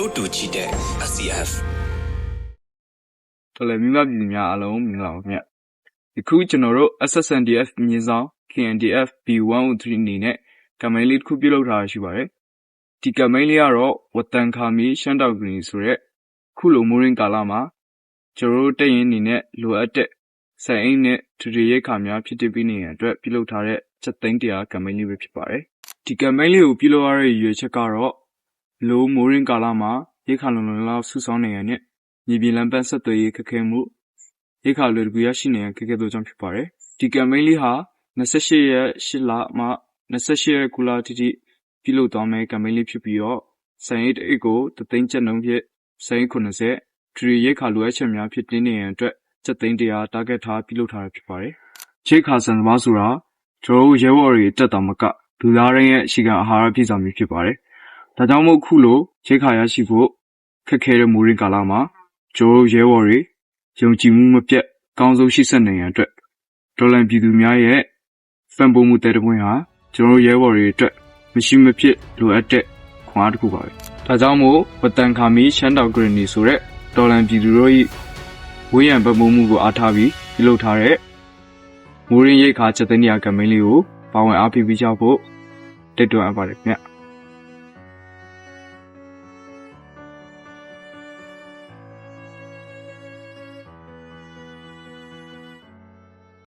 တို့တူကြည့်တဲ့ SCF တော်လည်းမိမပြည်သူများအားလုံးမင်္ဂလာပါခင်ဗျ။ဒီခုကျွန်တော်တို့ SSNDF မြင်းဆောင် KNDF B103 အနေနဲ့ကမ်ပိန်းလေးတစ်ခုပြုလုပ်ထားရရှိပါတယ်။ဒီကမ်ပိန်းလေးကတော့ဝတန်ခါမီရှမ်းတောက်ဂရီဆိုရက်ခုလိုမိုးရင်းကာလမှာကျွန်တော်တို့တက်ရင်အနေနဲ့လိုအပ်တဲ့စိုင်အိမ်နဲ့ထူထူရိတ်ခါများဖြစ်တည်ပြီးနေရန်အတွက်ပြုလုပ်ထားတဲ့ချက်သိန်းတရားကမ်ပိန်းလေးပဲဖြစ်ပါတယ်။ဒီကမ်ပိန်းလေးကိုပြုလုပ်ရတဲ့ရည်ရွယ်ချက်ကတော့ လိုမိုးရင်းကာလမှာရိတ်ခါလုံလုံလောက်ဆူဆောင်းနေရတဲ့မြေပြင်လမ်းပန်းဆက်သွယ်ရေးခက်ခဲမှုရိတ်ခါလွယ်တကူရရှိနေရန်ခက်ခဲသောကြောင့်ဖြစ်ပါတယ်။ဒီကမ်ပိန်းလေးဟာ28ရက်8လမှ28ရက်9လအထိထိပြုလုပ်သွားမယ့်ကမ်ပိန်းလေးဖြစ်ပြီးတော့စိုင်ရိတ်တစ်အိတ်ကိုတသိန်းကျပ်နှုန်းဖြင့်စိုင်ရိတ်80ထရီရိတ်ခါလိုအပ်ချက်များဖြစ်တင်းနေရန်အတွက်ကျပ်သိန်း100 target ထားပြုလုပ်ထားတာဖြစ်ပါတယ်။ရိတ်ခါစံသမားဆိုတာကျွန်တော်တို့ရဲဘော်တွေတက်တာမကလူသားရင်းရဲ့အခြေခံအာဟာရပြည့်စုံမှုဖြစ်ပါတယ်။ ဒါကြောင့်မို့ခုလိုရိတ်ခါရရှိဖို့ခက်ခဲတဲ့မူရင်းကာလမှာကျနော်တို့ရဲဘော်တွေယုံကြည်မှုမပြတ်ကောင်းဆုံးရှိဆက်နိုင်ရန်အတွက်ဒေါ်လန်ပြည်သူများရဲ့ဖန်ပုံမှုတဲ့တပွင့်ဟာကျွန်တော်တို့ရဲဘော်တွေအတွက်မရှိမဖြစ်လိုအပ်တဲ့ခွန်အားတစ်ခုပါပဲ။ဒါကြောင့်မို့ဝတန်ခါမီရှမ်းတောင်ဂရနီဆိုတဲ့ဒေါ်လန်ပြည်သူတို့၏ဝေးရန်ပတ်မှုမှုကိုအားထားပြီးပြုလုပ်ထားတဲ့မိုးရင်းရိတ်ခါချက်သိန်းရာကမ်ပိန်းလေးကိုပါဝင်အားပေးပြီးကြဖို့တိုက်တွန်းအပ်ပါတယ်ခင်ဗျ။